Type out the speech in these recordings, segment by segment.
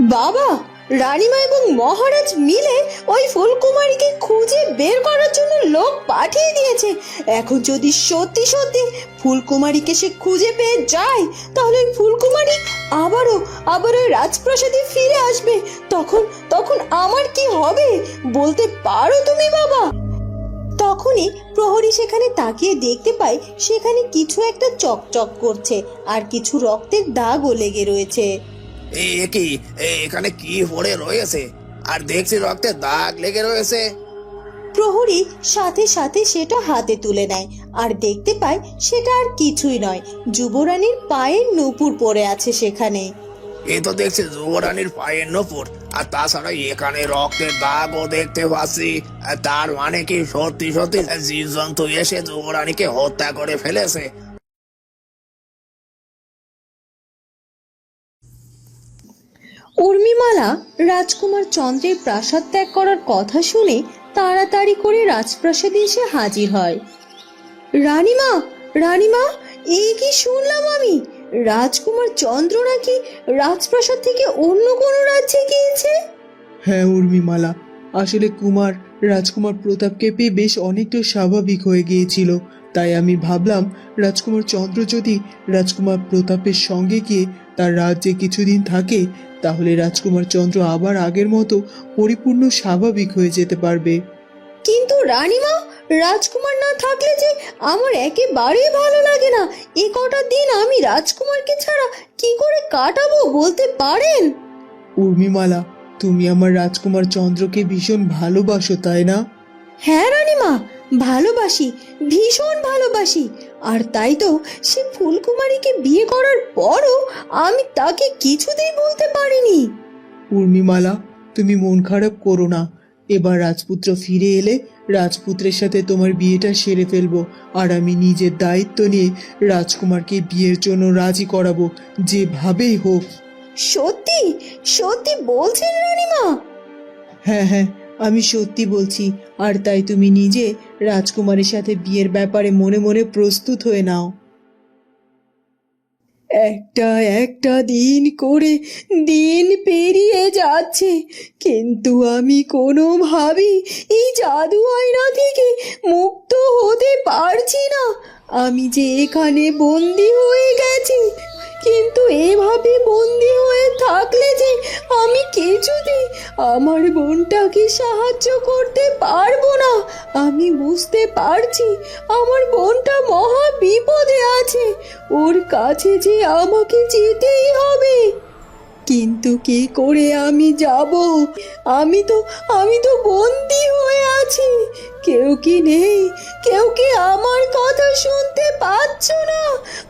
বাবা, রানীমা এবং মহারাজ মিলে ওই ফুলকুমারীকে খুঁজে বের করার জন্য লোক পাঠিয়ে দিয়েছে। এখন যদি সত্যি সত্যি ফুলকুমারীকে সে খুঁজে পেয়ে যায়, তাহলে ওই ফুলকুমারী আবারও, আবার ওই রাজপ্রাসাদে ফিরে আসবে। তখন তখন আমার কি হবে? বলতে পারো তুমি বাবা। তখনই প্রহরী সেখানে তাকিয়ে দেখতে পায়, সেখানে কিছু একটা চকচক করছে, আর কিছু রক্তের দাগও লেগে রয়েছে। এ কি? এখানে কি পড়ে রয়েছে? আর দেখছি রক্তের দাগ লেগে রয়েছে। প্রহরী সাথে সাথে সেটা হাতে তুলে নেয়। আর দেখতে পায় সেটা আর কিছুই নয়। যুবরানীর পায়ের নুপুর পড়ে আছে সেখানে। এ তো দেখছি যুবরানীর পায়ের নপুর। আর তাছাড়া এখানে রক্তের দাগও দেখতে পাচ্ছি। আর তার মানে কি সত্যি সত্যি জীবজন্তু এসে যুবরানীকে হত্যা করে ফেলেছে? উর্মিমালা রাজকুমার চন্দ্রের প্রাসাদ ত্যাগ করার কথা শুনে তাড়াতাড়ি করে রাজপ্রাসাদে এসে হাজির হয়। রানীমা রানীমা, এই কি শুনলাম আমি? রাজকুমার চন্দ্র নাকি রাজপ্রাসাদ থেকে অন্য কোনো রাজ্যে গিয়েছে? হ্যাঁ উর্মিমালা, আসলে কুমার, রাজকুমার প্রতাপকে পেয়ে বেশ অনেকটা স্বাভাবিক হয়ে গিয়েছিল। তাই আমি ভাবলাম, রাজকুমার চন্দ্র যদি রাজকুমার প্রতাপের সঙ্গে গিয়ে তার রাজ্যে কিছুদিন থাকে তাহলে রাজকুমার চন্দ্র আবার আগের মতো পরিপূর্ণ স্বাভাবিক হয়ে যেতে পারবে। কিন্তু রানীমা রাজকুমার না থাকলে যে আমার একেবারেই ভালো লাগে না। এ কটা দিন আমি রাজকুমারকে ছাড়া কি করে কাটাবো বলতে পারেন? উর্মিমালা তুমি আমার রাজকুমার চন্দ্রকে ভীষণ ভালোবাসো তাই না? হ্যাঁ রানীমা ভালোবাসি ভীষণ ভালোবাসি। আর তাই তো সে ফুলকুমারীকে বিয়ে করার পরও আমি তাকে কিছুতেই বলতে পারিনি। উর্মিমালা তুমি মন খারাপ করো না। এবার রাজপুত্র ফিরে এলে রাজপুত্রের সাথে তোমার বিয়েটা সেরে ফেলব আর আমি নিজের দায়িত্ব নিয়ে রাজকুমারকে বিয়ের জন্য রাজি করাবো যেভাবেই হোক। সত্যি? সত্যি বলছেন রানীমা? হ্যাঁ হ্যাঁ আমি সত্যি বলছি, আর তাই তুমি নিজে রাজকুমারের সাথে বিয়ের ব্যাপারে মনে মনে প্রস্তুত হয়ে নাও। একটা একটা দিন করে দিন পেরিয়ে যাচ্ছে, কিন্তু আমি কোনোভাবেই এই জাদু আয়না থেকে মুক্ত হতে পারছি না। আমি যে এখানে বন্দি হয়ে গেছি কিন্তু এভাবে বন্দি হয়ে থাকলে যে আমি কিছুতেই আমার বোনটাকে সাহায্য করতে পারব না। আমি বুঝতে পারছি আমার বোনটা মহা বিপদে আছে। ওর কাছে যে আমাকে যেতেই হবে। কিন্তু কি করে আমি যাব? আমি তো আমি তো বন্দি হয়ে আছি। কেউ কি নেই? কেউ কি আমার কথা শুনতে পাচ্ছ না?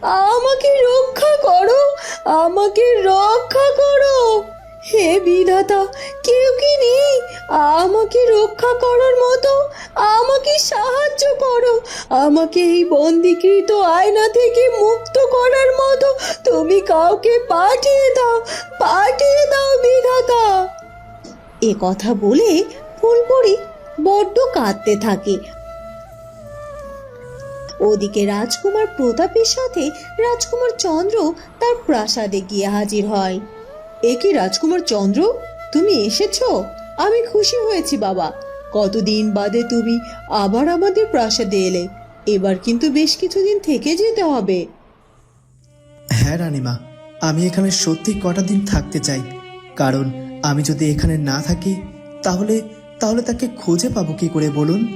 আমাকে রক্ষা করো, আমাকে রক্ষা করো। হে বিধাতা, কেউ কি নেই? আমাকে রক্ষা করার মতো, আমাকে সাহায্য করো। আমাকে এই বন্দিকৃত আয়না থেকে মুক্ত করার মতো তুমি কাউকে পাঠিয়ে দাও পাঠিয়ে দাও বিধাতা। এ কথা বলে বড্ড কাঁদতে থাকে। ওদিকে রাজকুমার প্রতাপের সাথে রাজকুমার চন্দ্র তার প্রাসাদে গিয়ে হাজির হয়। এ কি রাজকুমার চন্দ্র? তুমি এসেছ? আমি খুশি হয়েছি বাবা। কতদিন বাদে তুমি আবার আমাদের প্রাসাদে এলে। এবার কিন্তু বেশ কিছুদিন থেকে যেতে হবে। হ্যাঁ রানিমা, আমি এখানে সত্যি কটা দিন থাকতে চাই। কারণ আমি যদি এখানে না থাকি, তাহলে তাহলে তাকে খুঁজে পাবো কি করে বলুন?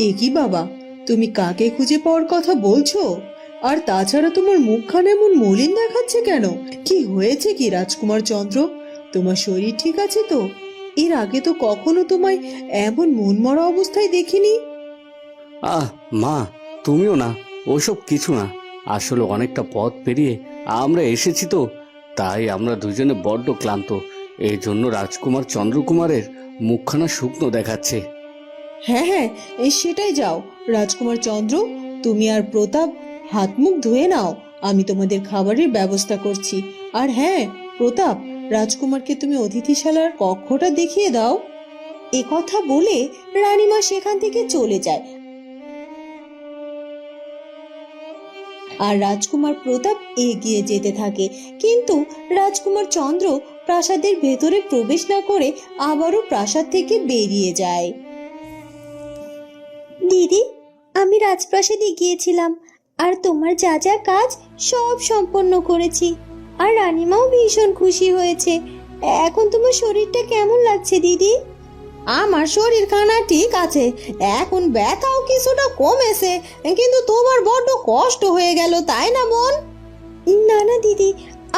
এ কি বাবা তুমি কাকে খুঁজে পাওয়ার কথা বলছো? আর তাছাড়া তোমার মুখখানে এমন মলিন দেখাচ্ছে কেন? কি হয়েছে কি রাজকুমার চন্দ্র? তোমার শরীর ঠিক আছে তো? এর আগে তো কখনো তোমায় এমন মনমরা অবস্থায় দেখিনি? আহ মা তুমিও না ওসব কিছু না। আসলে অনেকটা পথ পেরিয়ে আমরা এসেছি তো তাই আমরা দুজনে বড্ড ক্লান্ত। এই জন্য রাজকুমার চন্দ্রকুমারের মুখখানা শুকনো দেখাচ্ছে। হ্যাঁ হ্যাঁ এই সেটাই যাও। রাজকুমার চন্দ্র, তুমি আর প্রতাপ, হাত মুখ ধুয়ে নাও। আমি তোমাদের খাবারের ব্যবস্থা করছি। আর হ্যাঁ প্রতাপ, রাজকুমারকে তুমি অতিথিশালার কক্ষটা দেখিয়ে দাও। এ কথা বলে রানীমা সেখান থেকে চলে যায়। আর রাজকুমার প্রতাপ এগিয়ে যেতে থাকে। কিন্তু রাজকুমার চন্দ্র প্রাসাদের ভেতরে প্রবেশ না করে আবারও প্রাসাদ থেকে বেরিয়ে যায়। দিদি আমি রাজপ্রাসাদে গিয়েছিলাম আর তোমার যা যা কাজ সব সম্পন্ন করেছি আর রানীমাও ভীষণ খুশি হয়েছে। এখন তোমার শরীরটা কেমন লাগছে দিদি? আমার শরীর খানা ঠিক আছে এখন ব্যথাও কিছুটা কমেছে কিন্তু তোমার বড্ড কষ্ট হয়ে গেল তাই না বোন? না না দিদি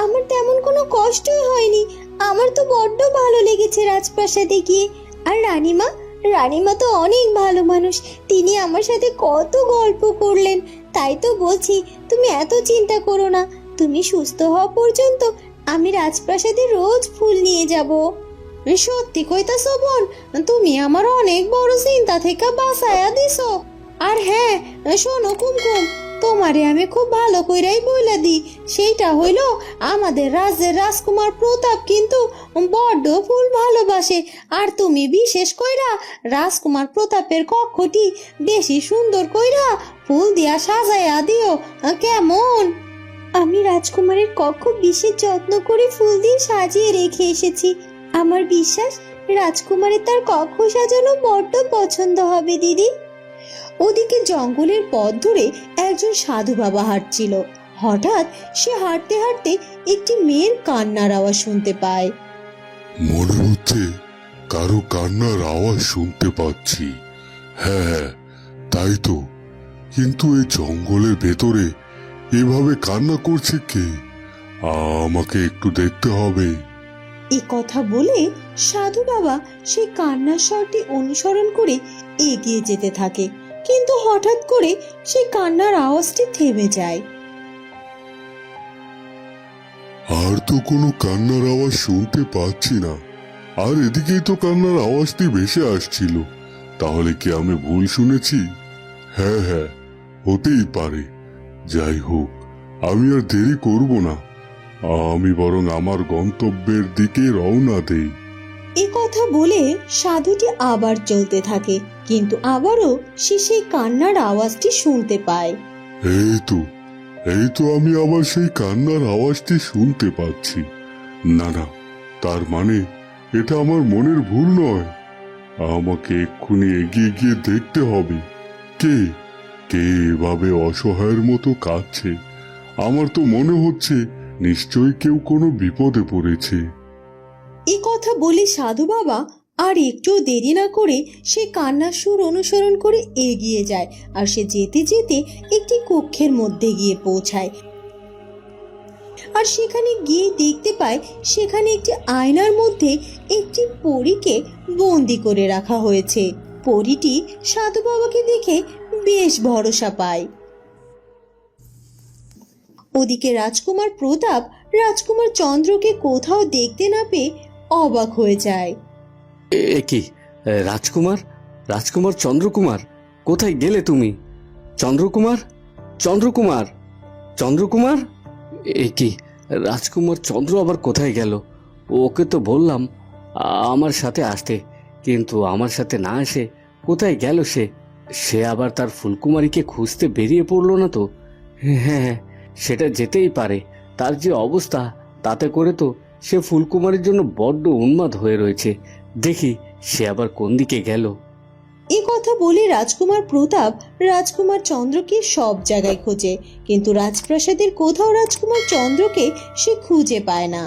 আমার তেমন কোনো কষ্টই হয়নি। আমার তো বড্ড ভালো লেগেছে রাজপ্রাসাদে গিয়ে। আর রানীমা? রানীমা তো অনেক ভালো মানুষ। তিনি আমার সাথে কত গল্প করলেন। তাই তো বলছি, তুমি এত চিন্তা করো না। তুমি সুস্থ হওয়া পর্যন্ত আমি রাজপ্রাসাদে রোজ ফুল নিয়ে যাব। সত্যি কইতাছ বোন তুমি আমার অনেক বড় চিন্তা থেকে বাঁচায়া দিছো। আর হ্যাঁ শোনো কুমকুম তোমারে আমি খুব ভালো কইরাই বইলা দিই। সেইটা হইল আমাদের রাজ্যের রাজকুমার প্রতাপ কিন্তু বড্ড ফুল ভালোবাসে। আর তুমি বিশেষ কইরা রাজকুমার প্রতাপের কক্ষটি বেশি সুন্দর কইরা ফুল দিয়া সাজাইয়া দিও। কেমন? আমি রাজকুমারের কক্ষ বিশেষ যত্ন করে ফুল দিয়ে সাজিয়ে রেখে এসেছি। আমার বিশ্বাস, রাজকুমারের তার কক্ষ সাজানো বড্ড পছন্দ হবে, দিদি। ওদিকে জঙ্গলের পথ ধরে একজন সাধু বাবা হাঁটছিল। হঠাৎ সে হাঁটতে হাঁটতে একটি মেয়ের কান্নার আওয়াজ শুনতে পায়। মনে হচ্ছে কারও কান্নার আওয়াজ শুনতে পাচ্ছি। হ্যাঁ হ্যাঁ তাই তো। কিন্তু এই জঙ্গলের ভেতরে এভাবে কান্না করছে কে? আমাকে একটু দেখতে হবে। এ কথা বলে সাধু বাবা সেই কান্নার স্বরটি অনুসরণ করে এগিয়ে যেতে থাকে। কিন্তু হঠাৎ করে সেই কান্নার আওয়াজটি থেমে যায়। আর তো কোনো কান্নার আওয়াজ শুনতে পাচ্ছি না। আর এদিকেই তো কান্নার আওয়াজটি ভেসে আসছিল। তাহলে কি আমি ভুল শুনেছি? হ্যাঁ হ্যাঁ হতেই পারে। যাই হোক, আমি আর দেরি করব না। আমি বরং আমার গন্তব্যের দিকে রওনা দেই। এ কথা বলে সাধুটি আবার চলতে থাকে, কিন্তু আবারও সে সেই কান্নার আওয়াজটি শুনতে পায়। এই তো এই তো আমি আবার সেই কান্নার আওয়াজটি শুনতে পাচ্ছি। না না, তার মানে এটা আমার মনের ভুল নয়। আমাকে এক্ষুনি এগিয়ে গিয়ে দেখতে হবে। কে কে এভাবে অসহায়ের মতো কাঁদছে? আমার তো মনে হচ্ছে নিশ্চয়ই কেউ কোনো বিপদে পড়েছে। এ কথা বলে সাধু বাবা আর একটু দেরি না করে সে কান্নার সুর অনুসরণ করে এগিয়ে যায় আর সে যেতে যেতে একটি কক্ষের মধ্যে গিয়ে পৌঁছায়। আর সেখানে গিয়ে দেখতে পায় সেখানে একটি আয়নার মধ্যে একটি পরীকে বন্দি করে রাখা হয়েছে। পরীটি সাধু বাবাকে দেখে বেশ ভরসা পায়। ওদিকে রাজকুমার প্রতাপ রাজকুমার চন্দ্রকে কোথাও দেখতে না পেয়ে অবাক হয়ে যায়। কি? রাজকুমার? রাজকুমার চন্দ্রকুমার? কোথায় গেলে তুমি? চন্দ্রকুমার? চন্দ্রকুমার? চন্দ্রকুমার? এ কি? রাজকুমার চন্দ্র আবার কোথায় গেল? ওকে তো বললাম আমার সাথে আসতে। কিন্তু আমার সাথে না এসে কোথায় গেল সে? সে আবার তার ফুলকুমারীকে খুঁজতে বেরিয়ে পড়ল না তো? হ্যাঁ হ্যাঁ সেটা যেতেই পারে। তার যে অবস্থা, তাতে করে তো সে ফুলকুমারীর জন্য বড্ড উন্মাদ হয়ে রয়েছে। দেখি সে আবার কোন দিকে গেল। এ কথা বলে রাজকুমার প্রতাপ রাজকুমার চন্দ্রকে সব জায়গায় খোঁজে কিন্তু রাজপ্রাসাদের কোথাও রাজকুমার চন্দ্রকে সে খুঁজে পায় না।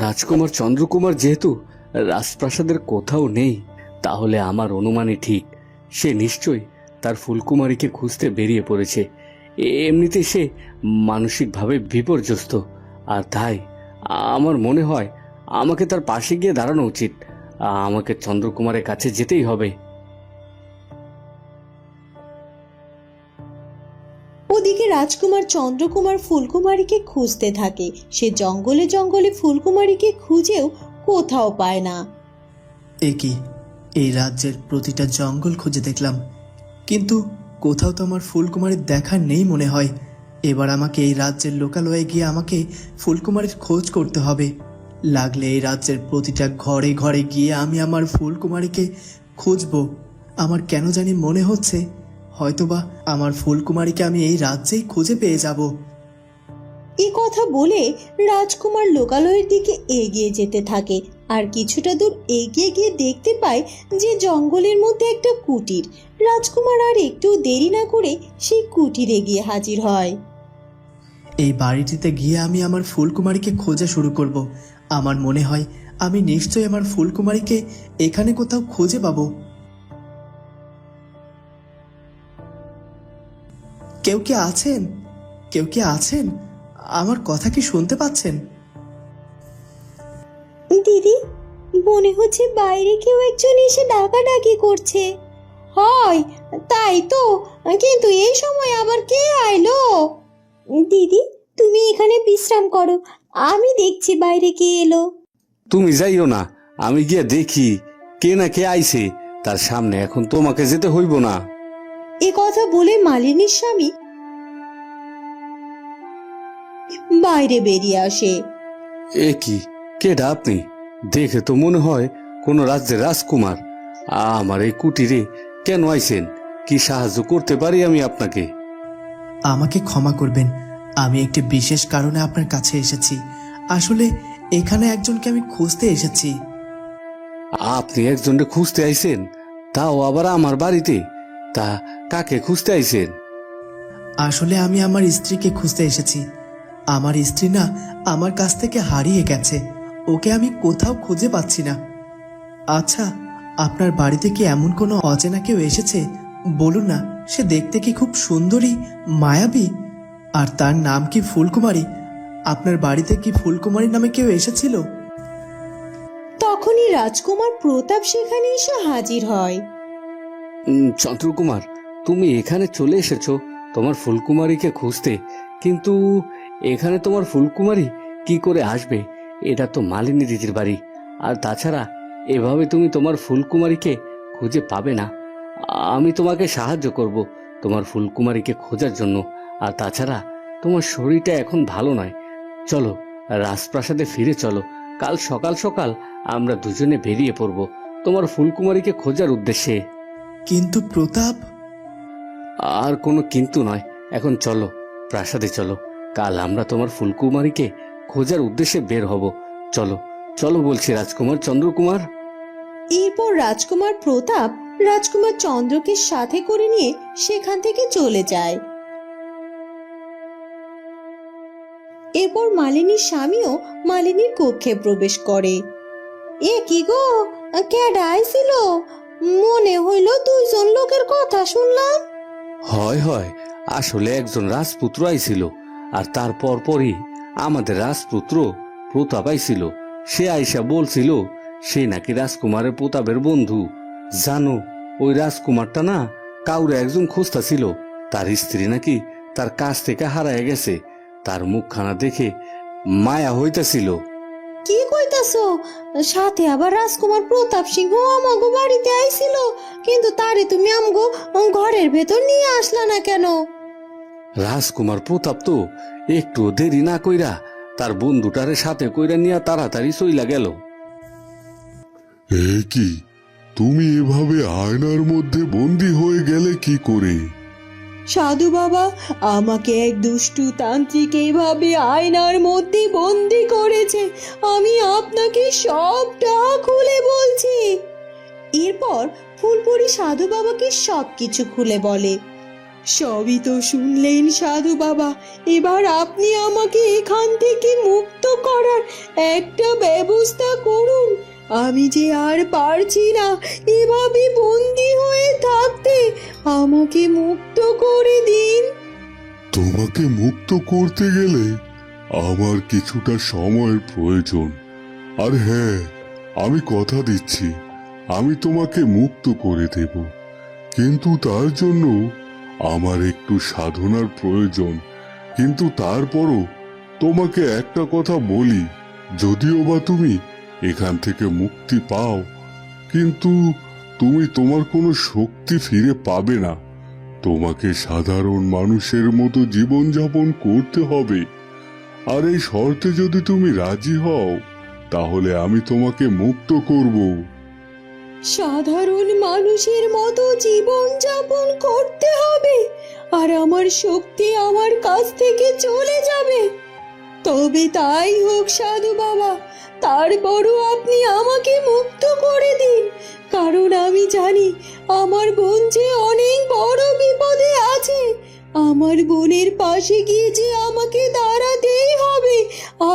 রাজকুমার চন্দ্রকুমার যেহেতু রাজপ্রাসাদের কোথাও নেই তাহলে আমার অনুমানই ঠিক। সে নিশ্চয়ই তার ফুলকুমারীকে খুঁজতে বেরিয়ে পড়েছে। এমনিতে সে মানসিকভাবে বিপর্যস্ত। আর তাই আমার মনে হয় আমাকে তার পাশে গিয়ে দাঁড়ানো উচিত। আমাকে চন্দ্রকুমারের কাছে যেতেই হবে। ওদিকে রাজকুমার চন্দ্রকুমার ফুলকুমারীকে খুঁজতে থাকে। সে জঙ্গলে জঙ্গলে ফুলকুমারীকে খুঁজেও কোথাও পায় না। এ কি? এই রাজ্যের প্রতিটা জঙ্গল খুঁজে দেখলাম। কিন্তু কোথাও তো আমার ফুলকুমারীর দেখা নেই মনে হয়। এবার আমাকে এই রাজ্যের লোকালয়ে গিয়ে আমাকে ফুলকুমারীর খোঁজ করতে হবে। লাগলে এই রাজ্যের প্রতিটা ঘরে ঘরে গিয়ে আমি আমার ফুলকুমারীকে খুঁজবো। আমার কেন জানি মনে হচ্ছে, হয়তোবা আমার ফুলকুমারীকে আমি এই রাজ্যেই খুঁজে পেয়ে যাব। এ কথা বলে রাজকুমার লোকালয়ের দিকে এগিয়ে যেতে থাকে। আর কিছুটা দূর এগিয়ে গিয়ে দেখতে পায় যে জঙ্গলের মধ্যে একটা কুটির। রাজকুমার আর একটু দেরি না করে সেই কুটিরে গিয়ে হাজির হয়। এই বাড়িটিতে গিয়ে আমি আমার ফুলকুমারীকে খোঁজা শুরু করব। আমার মনে হয় আমি নিশ্চয়ই আমার ফুলকুমারীকে এখানে কোথাও খুঁজে পাবো। কেউ কি আছেন? কেউ কি আছেন? আমার কথা কি শুনতে পাচ্ছেন? দিদি, মনে হচ্ছে বাইরে কেউ একজন এসে ডাকাডাকি করছে। হয়, তাই তো। কিন্তু এই সময় আবার কে আইলো? দিদি তুমি এখানে বিশ্রাম করো। আমি দেখছি বাইরে কে এলো। তুমি যাইও না আমি গিয়ে দেখি কে না কে আইছে। তার সামনে এখন তোমাকে যেতে হইব না। এ কথা বলে মালিনীর স্বামী বাইরে বেরিয়ে আসে। এ কি? কেডা আপনি? দেখে তো মনে হয় কোন রাজ্যের রাজকুমার। আমার এই কুটিরে কেন আইছেন? কি সাহায্য করতে পারি আমি আপনাকে? আমাকে ক্ষমা করবেন। আমি একটি বিশেষ কারণে আপনার কাছে এসেছি। আসলে এখানে একজনকে আমি খুঁজতে এসেছি। আপনি একজনকে খুঁজতে আইছেন? তাও আবার আমার বাড়িতে? তা কাকে খুঁজতে আইছেন? আসলে আমি আমার স্ত্রীকে খুঁজতে এসেছি। আমার স্ত্রী না আমার কাছ থেকে হারিয়ে গেছে। ওকে আমি কোথাও খুঁজে পাচ্ছি না। আচ্ছা আপনার বাড়িতে কি এমন কোনো অচেনা কেউ এসেছে? বলুন না। সে দেখতে কি খুব সুন্দরী মায়াবী? আর তার নাম কি ফুলকুমারী? আপনার বাড়িতে কি ফুলকুমারী নামে কেউ এসেছিল? তখনই রাজকুমার প্রতাপ সেখানে এসে হাজির হয়। চন্দ্রকুমার তুমি এখানে চলে এসেছ। তোমার ফুলকুমারীকে খুঁজতে। কিন্তু এখানে তোমার ফুলকুমারী কি করে আসবে? এটা তো মালিনী দিদির বাড়ি। আর তাছাড়া এভাবে তুমি তোমার ফুলকুমারীকে খুঁজে পাবে না। আমি তোমাকে সাহায্য করব তোমার ফুলকুমারীকে খোঁজার জন্য। আর তাছাড়া তোমার শরীরটা এখন ভালো নয়। চলো রাজপ্রাসাদে ফিরে চলো। কাল সকাল সকাল আমরা দুজনে বেরিয়ে পড়ব তোমার ফুলকুমারীকে খোঁজার উদ্দেশ্যে। কিন্তু প্রতাপ? আর কোনো কিন্তু নয়। এখন চলো প্রাসাদে চলো। কাল আমরা তোমার ফুলকুমারীকে খোঁজার উদ্দেশ্যে বের হব। চলো চলো বলছি রাজকুমার চন্দ্রকুমার। এরপর রাজকুমার প্রতাপ রাজকুমার চন্দ্রকে সাথে করে নিয়ে সেখান থেকে চলে যায়। এরপর মালিনীর স্বামীও মালিনীর কক্ষে প্রবেশ করে। এ কি গো? ক্যাডা আইছিল মনে হইল দুইজন লোকের কথা শুনলাম। হয় হয়, আসলে একজন রাজপুত্র আইছিল, আর তারপর পরই আমাদের রাজপুত্র প্রতাপ আইছিল। সে আইসা বলছিল, সে নাকি রাজকুমারের প্রতাপের বন্ধু। জানো ওই রাজকুমারটা না কাউরে একজন খুঁজতা ছিল তার স্ত্রী নাকি তার কাছ থেকে হারায় গেছে। তার মুখখানা দেখে মায়া হইতাছিল। কি কইতাছো? সাথে আবার রাজকুমার প্রতাপ সিংহ আমাগো বাড়িতে আইছিল। কিন্তু তারে তুমি আমগো ঘরের ভেতর নিয়ে আসলা না কেন? রাজকুমার প্রতাপ তো একটু দেরি না কইরা তার বন্ধুটারে সাথে কইরা নিয়ে তাড়াতাড়ি চইলা গেল। এ কি? তুমি এভাবে আয়নার মধ্যে বন্দি হয়ে গেলে কি করে? সাধু বাবা, আমাকে এক দুষ্টু তান্ত্রিক এইভাবে আয়নার মধ্যে বন্দি করেছে। আমি আপনাকে সবটা খুলে বলছি। এরপর ফুলপুরি সাধু বাবাকে সব কিছু খুলে বলে। সবই তো শুনলেন সাধু বাবা, এবার আপনি আমাকে এখান থেকে মুক্ত করার একটা ব্যবস্থা করুন। আমি যে আর পারছি না, এভাবে বন্দি হয়ে থাকতে আমাকে মুক্ত করে দিন। তোমাকে মুক্ত করতে গেলে আমার কিছুটা সময়ের প্রয়োজন। আর হ্যাঁ আমি কথা দিচ্ছি, আমি তোমাকে মুক্ত করে দেব। কিন্তু তার জন্য আমার একটু সাধনার প্রয়োজন। কিন্তু তারপরও তোমাকে একটা কথা বলি, যদিও বা তুমি এখান থেকে মুক্তি পাও। কিন্তু তুমি তোমার কোনো শক্তি ফিরে পাবে না। তোমাকে সাধারণ মানুষের মতো জীবনযাপন করতে হবে। আর এই শর্তে যদি তুমি রাজি হও, তাহলে আমি তোমাকে মুক্ত করব। সাধারণ মানুষের মতো জীবন যাপন করতে হবে। আর আমার শক্তি আমার কাছ থেকে চলে যাবে। তবে তাই হোক সাধু বাবা তারপরও আপনি আমাকে মুক্ত করে দিন। কারণ আমি জানি আমার বোন যে অনেক বড় বিপদে আছে, আমার বোনের পাশে গিয়ে যে আমাকে দাঁড়াতেই হবে,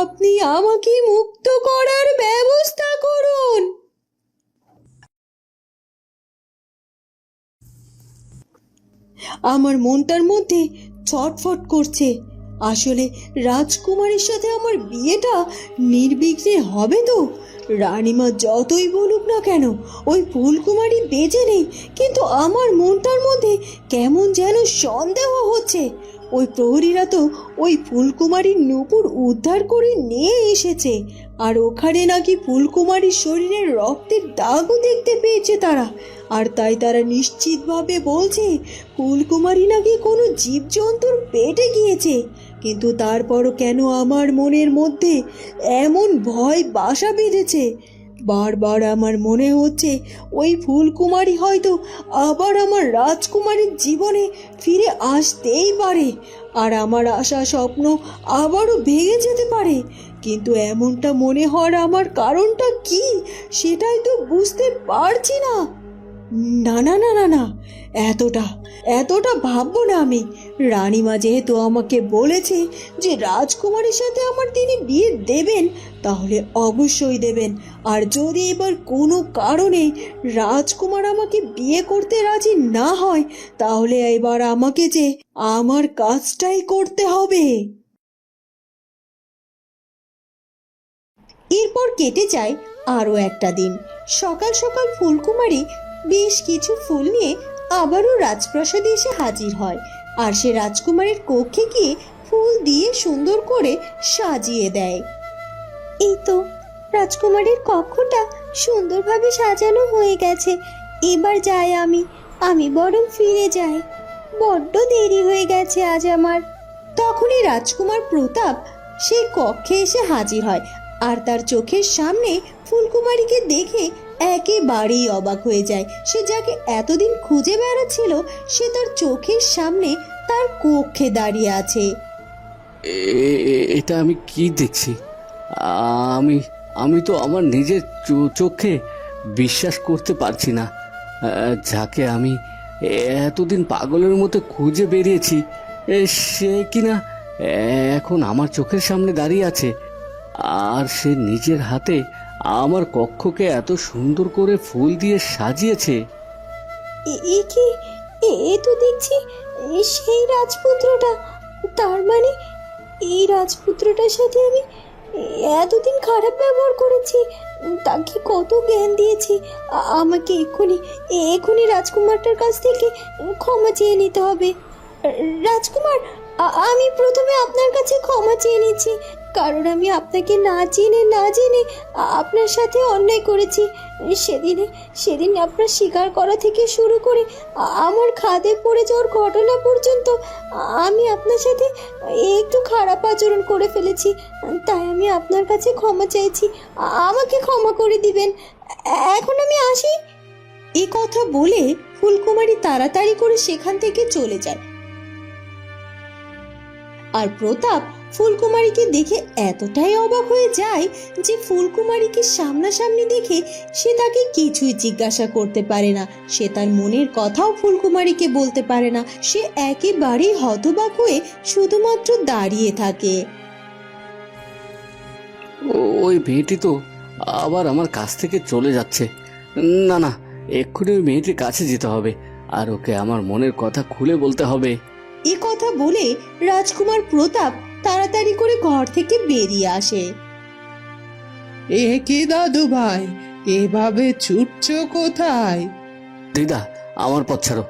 আপনি আমাকে মুক্ত করার ব্যবস্থা করুন। আমার মনটার মধ্যে ছটফট করছে। আসলে রাজকুমারের সাথে আমার বিয়েটা নির্বিঘ্নে হবে তো। রানীমা যতই বলুক না কেন, ওই ফুলকুমারী বেঁচে নেই, কিন্তু আমার মনটার মধ্যে কেমন যেন সন্দেহ হচ্ছে। ওই প্রহরীরা তো ওই ফুলকুমারীর নূপুর উদ্ধার করে নিয়ে এসেছে, আর ওখানে নাকি ফুলকুমারীর শরীরে রক্তের দাগও দেখতে পেয়েছে তারা। আর তাই তারা নিশ্চিতভাবে বলছে, ফুলকুমারী নাকি কোনো জীবজন্তুর পেটে গিয়েছে। কিন্তু তারপরও কেন আমার মনের মধ্যে এমন ভয় বাসা বেঁধেছে? বারবার আমার মনে হচ্ছে ওই ফুলকুমারী হয়তো আবার আমার রাজকুমারীর জীবনে ফিরে আসতেই পারে আর আমার আশা স্বপ্ন আবারও ভেঙে যেতে পারে। কিন্তু এমনটা মনে হওয়ার আমার কারণটা কি? সেটাই তো বুঝতে পারছি না। না না না না না। এতটা এতটা ভাববো না আমি। রানীমা যেহেতু আমাকে বলেছে যে রাজকুমারের সাথে আমার তিনি বিয়ে দেবেন, তাহলে অবশ্যই দেবেন। আর যদি এবার কোনো কারণে রাজকুমার আমাকে বিয়ে করতে রাজি না হয়, তাহলে এবার আমাকে যে আমার কাজটাই করতে হবে। এরপর কেটে যায় আরও একটা দিন। সকাল সকাল ফুলকুমারী বেশ কিছু ফুল নিয়ে আবারও রাজপ্রাসাদে এসে হাজির হয়। আর সে রাজকুমারের কক্ষে গিয়ে ফুল দিয়ে সুন্দর করে সাজিয়ে দেয়। এই তো, রাজকুমারের কক্ষটা সুন্দরভাবে সাজানো হয়ে গেছে। এবার যাই আমি আমি বরং ফিরে যাই। বড্ড দেরি হয়ে গেছে আজ আমার। তখনই রাজকুমার প্রতাপ সেই কক্ষে এসে হাজির হয়। আর তার চোখের সামনে ফুলকুমারীকে দেখে একেবারেই অবাক হয়ে যায়। সে যাকে এতদিন খুঁজে বেড়াচ্ছিল, সে তার চোখের সামনে তার কক্ষে দাঁড়িয়ে আছে। এটা আমি কি দেখছি? আমি আমি তো আমার নিজের চোখে বিশ্বাস করতে পারছি না। যাকে আমি এতদিন পাগলের মতো খুঁজে বেরিয়েছি সে কিনা এখন আমার চোখের সামনে দাঁড়িয়ে আছে। আর সে নিজের হাতে আমার কক্ষকে এত সুন্দর করে ফুল দিয়ে সাজিয়েছে। এ- কি? এ- তো দেখছি সেই রাজপুত্রটা। তার মানে এই রাজপুত্রটার সাথে আমি এতদিন খারাপ ব্যবহার করেছি, তাকে কত জ্ঞান দিয়েছি। আমাকে এক্ষুনি এক্ষুনি রাজকুমারটার কাছ থেকে ক্ষমা চেয়ে নিতে হবে। রাজকুমার আমি প্রথমে আপনার কাছে ক্ষমা চেয়ে নিচ্ছি। কারণ আমি আপনাকে না চিনে, না জেনে আপনার সাথে অন্যায় করেছি। সেদিনে, সেদিন আপনার স্বীকার করা থেকে শুরু করে আমার খাদে পড়ে যাওয়ার ঘটনা পর্যন্ত আমি আপনার সাথে একটু খারাপ আচরণ করে ফেলেছি। তাই আমি আপনার কাছে ক্ষমা চাইছি। আমাকে ক্ষমা করে দিবেন। এখন আমি আসি। এ কথা বলে ফুলকুমারী তাড়াতাড়ি করে সেখান থেকে চলে যায়। আর প্রতাপ ফুলকুমারীকে দেখে এতটাই অবাক হয়ে যায় যে ফুলকুমারীকে সামনাসামনি দেখে সে তাকে কিছুই জিজ্ঞাসা করতে পারে না। সে তার মনের কথাও ফুলকুমারীকে বলতে পারে না। সে একেবারেই হতবাক হয়ে শুধুমাত্র দাঁড়িয়ে থাকে। ওই মেয়েটি তো আবার আমার কাছ থেকে চলে যাচ্ছে। না না, এক্ষুনি ওই মেয়েটির কাছে যেতে হবে। আর ওকে আমার মনের কথা খুলে বলতে হবে। এ কথা বলে রাজকুমার প্রতাপ তাড়াতাড়ি করে ঘর থেকে বেরিয়ে আসে। এ কি দাদু ভাই? এভাবে ছুটছ কোথায়? দিদা আমার পথ ছাড়ো।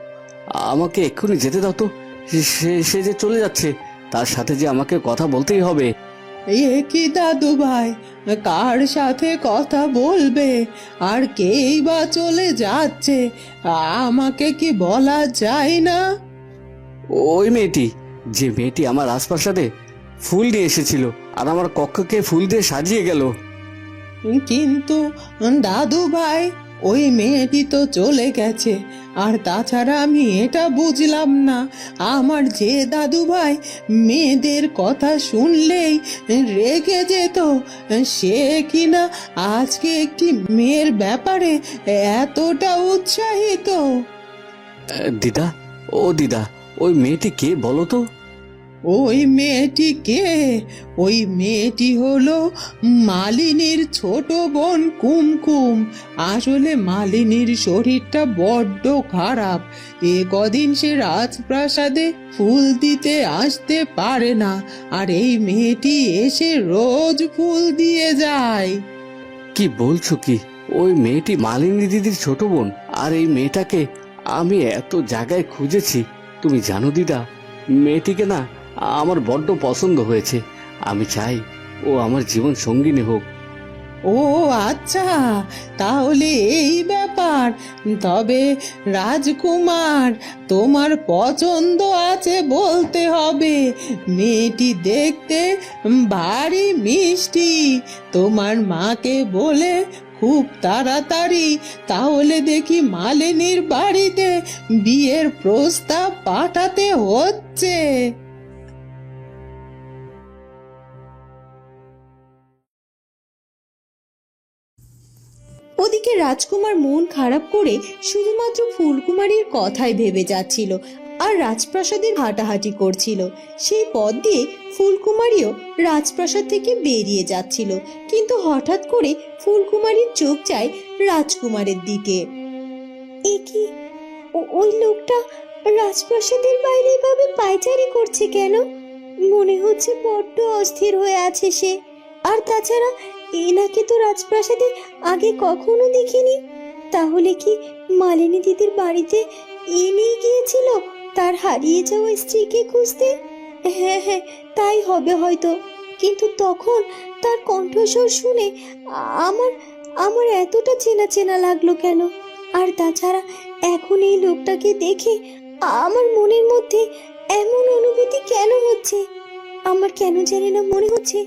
আমাকে এক্ষুনি যেতে দাও তো। সে সে যে চলে যাচ্ছে তার সাথে যে আমাকে কথা বলতেই হবে। এ কি দাদু ভাই? কার সাথে কথা বলবে? আর কেই বা চলে যাচ্ছে? আমাকে কি বলা যায় না? ওই মেয়েটি যে মেয়েটি আমার রাজপ্রাসাদে ফুল নিয়ে এসেছিল আর আমার কক্ষকে ফুল দিয়ে সাজিয়ে গেল। কিন্তু দাদু ভাই ওই মেয়েটি তো চলে গেছে। আর তাছাড়া আমি এটা বুঝলাম না। আমার যে দাদু ভাই মেয়েদের কথা শুনলেই রেগে যেত সে কিনা আজকে একটি মেয়ের ব্যাপারে এতটা উৎসাহিত? দিদা ও দিদা ওই মেয়েটি কে বলো তো? ওই মেয়েটি কে? ওই মেয়েটি হলো মালিনীর ছোট বোন কুমকুম। আসলে মালিনীর শরীরটা বড্ড খারাপ। এ কদিন সে রাজপ্রাসাদে ফুল দিতে আসতে পারে না আর এই মেয়েটি এসে রোজ ফুল দিয়ে যায়। কি বলছো কি? ওই মেয়েটি মালিনী দিদির ছোট বোন আর এই মেয়েটাকে আমি এত জায়গায় খুঁজেছি। তুমি জানো দিদা, মেয়েটিকে না আমার বড্ড পছন্দ হয়েছে। আমি চাই ও আমার জীবন সঙ্গিনী হোক। ও আচ্ছা তাহলে এই ব্যাপার। তবে রাজকুমার, তোমার পছন্দ আছে বলতে হবে। মেয়েটি দেখতে ভারী মিষ্টি। তোমার মাকে বলে খুব তাড়াতাড়ি, তাহলে দেখি মালিনীর বাড়িতে বিয়ের প্রস্তাব পাঠাতে হচ্ছে। ওদিকে রাজকুমার মন খারাপ করে শুধুমাত্র ফুলকুমারীর কথাই ভেবে যাচ্ছিল। আর রাজপ্রাসাদের হাঁটাহাঁটি করছিল। সেই পথ দিয়ে ফুলকুমারীও রাজপ্রাসাদ থেকে বেরিয়ে যাচ্ছিল। কিন্তু হঠাৎ করে ফুলকুমারীর চোখ যায় রাজকুমারের দিকে। এ কি? ওই লোকটা রাজপ্রাসাদের বাইরে এভাবে পায়চারি করছে কেন? মনে হচ্ছে বড্ড অস্থির হয়ে আছে সে। আর তাছাড়া এনাকে তো রাজপ্রাসাদে আগে কখনো দেখিনি। তাহলে কি মালিনী দিদির বাড়িতে এনেই গিয়েছিল? তার হারিয়ে যাওয়া স্ত্রীকে খুঁজতে? হ্যাঁ হ্যাঁ তাই হবে হয়তো। কিন্তু তখন তার কণ্ঠস্বর শুনে আমার আমার এতটা চেনা চেনা লাগল কেন? আর তাছাড়া এখন এই লোকটাকে দেখে আমার মনের মধ্যে এমন অনুভূতি কেন হচ্ছে? আমার কেন জানি না মনে হচ্ছে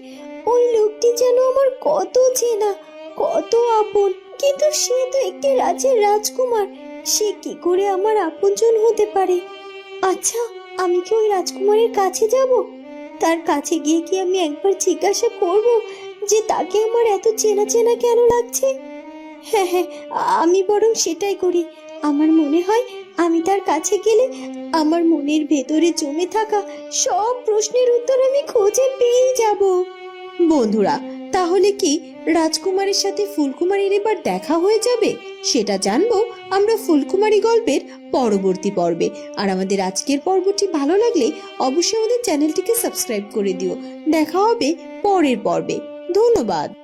ওই লোকটি যেন আমার কত চেনা, কত আপন। কিন্তু সে তো একটি রাজ্যের রাজকুমার। সে কি করে আমার আপনজন হতে পারে? আচ্ছা আমি কি ওই রাজকুমারের কাছে যাব? তার কাছে গিয়ে কি আমি একবার জিজ্ঞাসা করব যে তাকে আমার এত চেনা চেনা কেন লাগছে? হ্যাঁ হ্যাঁ আমি বরং সেটাই করি। আমার মনে হয় আমি তার কাছে গেলে আমার মনের ভেতরে জমে থাকা সব প্রশ্নের উত্তর আমি খুঁজে পেয়ে যাব। বন্ধুরা তাহলে কি রাজকুমারীর সাথে ফুলকুমারীর এবার দেখা হয়ে যাবে? সেটা জানব আমরা ফুলকুমারী গল্পের পরবর্তী পর্বে। আর আমাদের আজকের পর্বটি ভালো লাগলে অবশ্যই আমাদের চ্যানেলটিকে সাবস্ক্রাইব করে দিও। দেখা হবে পরের পর্বে। ধন্যবাদ।